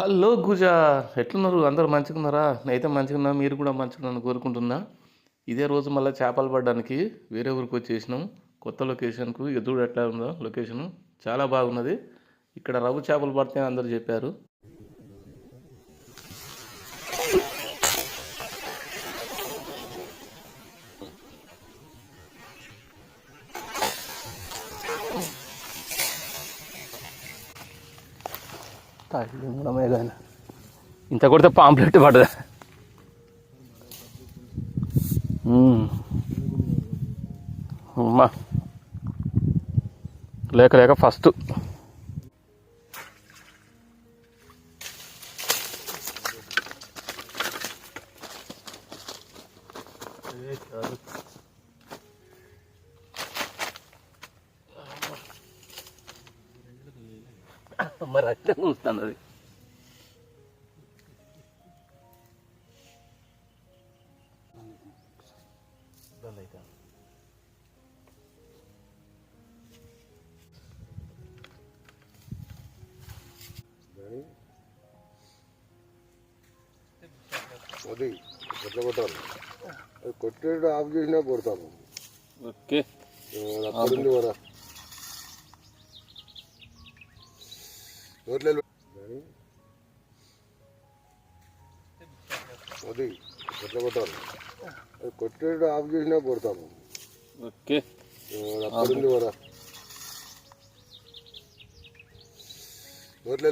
Hello గుజా ఎట్లున్నారు? అందరూ మంచిగా ఉన్నారా నేనైతే మంచిగా మీరు కూడా మంచిగా కోరుకుంటున్నా. ఇదే రోజు మళ్ళీ చేపలు పడడానికి వేరే ఊరికి వచ్చేసినాం. కొత్త లొకేషన్కు ఎదురు ఎట్లా ఉందో లొకేషన్. చాలా బాగున్నది. ఇక్కడ రవ్వు చేపలు పడితే అందరూ చెప్పారు. ఇంత కొడితే పాంప్లెట్ పడదా అమ్మా. లేక లేక ఫస్ట్. మరి అట్లా కూస్తుంది అది ఎట్లా కొట్టాలి అది కొట్టేటప్పుడు ఆఫ్ చేసినా కొడతాము. ఓకే. అక్కడుంది వరా? నోట్లో అది ఎట్లా కొట్టాలి అది కొట్టేటప్పుడు ఆఫ్ చేసినా కొడతాము ఓకే అక్కడుంది వరా నోట్లో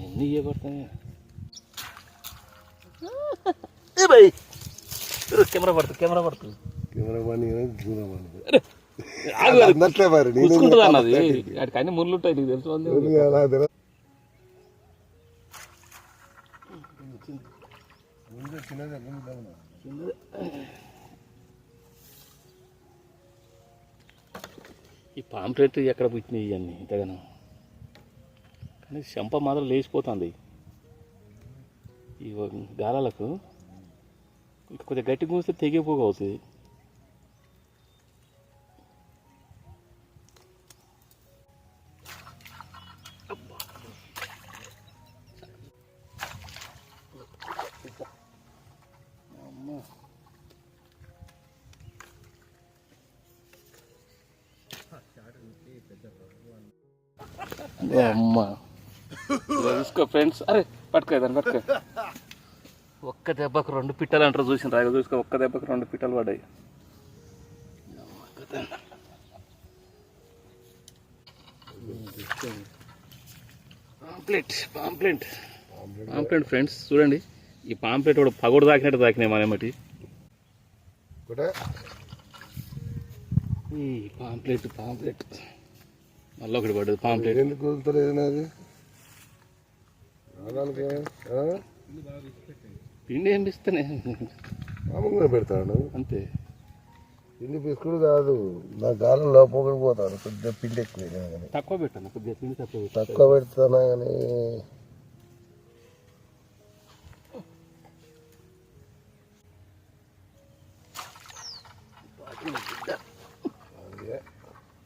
ఎన్ని ఇవ్వబడతాయి ఏ భయ్ కెమెరా పడుతుంది కెమెరా పడుతుంది కెమెరా పని దూరం మరి కూర్చుంటుంది అన్నది వాటికి అన్ని ముళ్ళు ఉంటాయి నీకు తెలుసు. ఈ పాంప్లెట్ ఎక్కడ పుట్టినాయి ఇవన్నీ ఇంతగానో కానీ చెంప మాత్రం లేచిపోతుంది ఈ గాలాలకు 그때 갈등공세 대기보가 어디? अम्मा इसको फ्रेंड्स अरे पटका इधर पटका ఒక్క దెబ్బకు రెండు పిట్టలు అంటారు చూసిన రాగా చూసుకో ఒక్క దెబ్బకు రెండు పిట్టలు పడ్డాయి. Pamphlet pamphlet. పాంప్లెట్ ఫ్రెండ్స్ చూడండి ఈ పాంప్లెట్ కూడా పగోడు తాకినట్టు తాకినాయి మనమటి ఒకటే. ఈ పాంప్లెట్ పాంప్లెట్. మళ్ళీ ఒకటి పడ్డది పాంప్లెట్. ఎందుకు పిండి ఏం ఇస్తేనే? మామూలుగా పెడతాడు. అంతే. పిండి పిసుకుడు కాదు. నా గాలం లోపలికి పోతాడు. కొద్దిగా పిండి ఎక్కువ కానీ తక్కువ పెట్టాను? కొద్దిగా పిండి తక్కువ. తక్కువ పెడతానా కానీ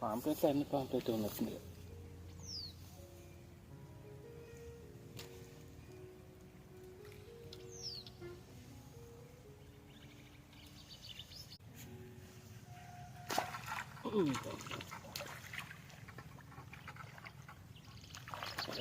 పాంప్లెట్ అన్ని పాంప్లెట్ ఉన్నట్టుంది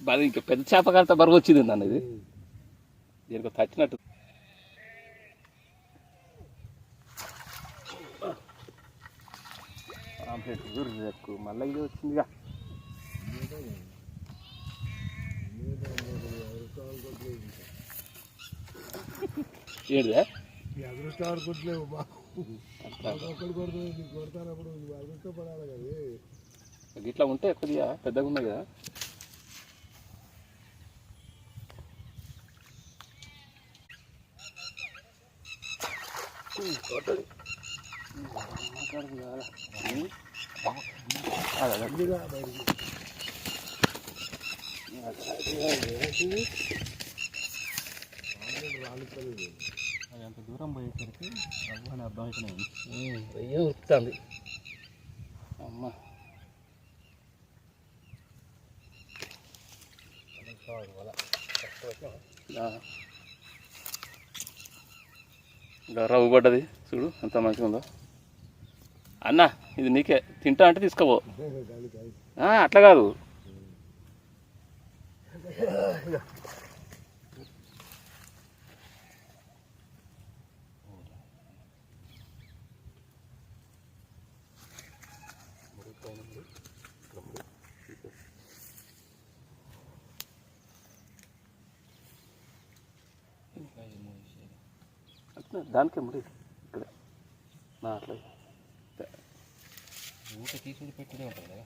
మరి ఇంకా పెద్ద చేప కంట బరువు వచ్చింది నన్ను ఇది. దీనికి తచ్చినట్టు మళ్ళీ ఇది వచ్చిందిగా. ఏంటిదే ఈ అదృష్టం బాబు ఇట్లా ఉంటే కొద్దిగా పెద్దగా ఉన్నాయి కదా. బయటికి. అది అంత దూరం పోయేసరికి భగవాన్ అర్థం అయిపోయినాయి అయ్యో ఉరుకుతుంది అమ్మ. రవ్వు పడ్డది. చూడు ఎంత మంచిగా ఉందో. అన్న ఇది నీకే. తింటా అంటే తీసుకోపో. ఆ, అట్లా కాదు. దానికే మరి ఇక్కడ. నా అట్లా. ఊట తీసుకుని పెట్టుడే ఉంటుంది కదా.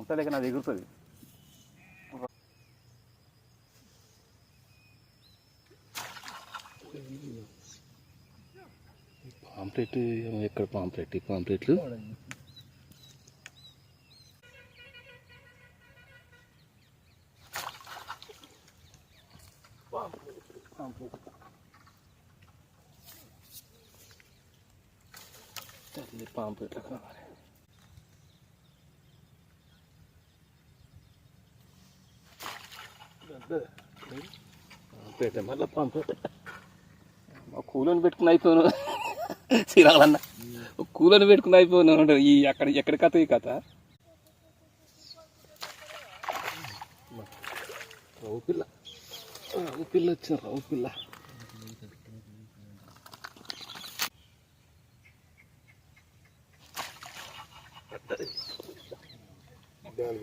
ఉంటుంది లేక నాది ఎగురుతుంది పాంప్లెట్ ఏమో ఎక్కడ పాంప్లెట్? ఈ పాంప్లెట్లు? పాంప్లెట్లు కావాలి? పేట మళ్ళీ పంపేట మా కూలని పెట్టుకుని అయిపోయాను శ్రీరామన్న కూలని పెట్టుకుని అయిపోయాను ఈ అక్కడ ఎక్కడ కథ ఈ కథ? రవ్వు పిల్ల. రవ్వు పిల్ల వచ్చిన రవ్వు పిల్ల దానికి ఎక్కడ కొట్టుకుంటుంది పాంప్లెట్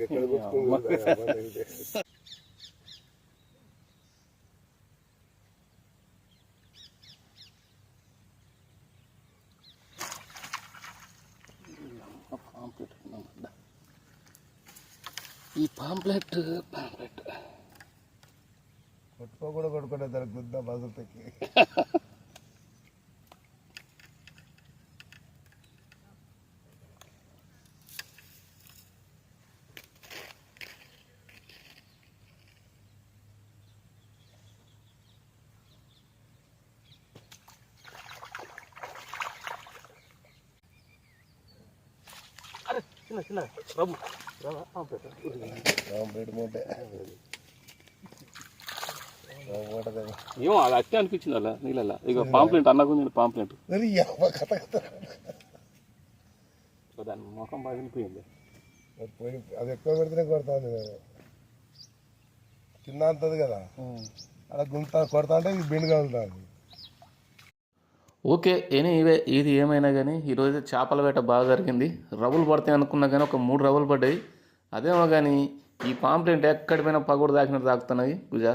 ఈ పాంప్లెట్ పాంప్లెట్ కొట్టుకో కూడా కొట్టుకుంటే దానికి గుద్ద బజుతకి చిన్న చిన్న. ఏమో అది అట్టే అనిపించింది అలా నీళ్ళ ఇక పాంప్లెట్ అన్నకు నేను పాంప్లెట్. దాని ముఖం మరి పోయి అది ఎక్కువ పెడితేనే కొడతాను నేను కింద అంతది కదా. అలా గుంత కొడతా అంటే బిండు కలుగుతుంది ఓకే ఎనీవే ఇది ఏమైనా కానీ ఈరోజు చేపల వేట బాగా జరిగింది. రవ్వులు పడతాయి అనుకున్నా కానీ ఒక మూడు రవ్వులు పడ్డాయి. అదేమో కానీ ఈ పాంప్లెంట్ ఎక్కడి పోయినా పగోడు దాకినట్టు తాకుతున్నాయి గుజా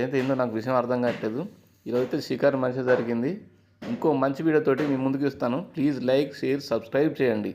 అయితే ఏందో నాకు విషయం అర్థం కావట్లేదు. ఈరోజు అయితే షికారు మంచిగా జరిగింది. ఇంకో మంచి వీడియోతోటి మీ ముందుకు ఇస్తాను ప్లీజ్ లైక్ షేర్ సబ్స్క్రైబ్ చేయండి.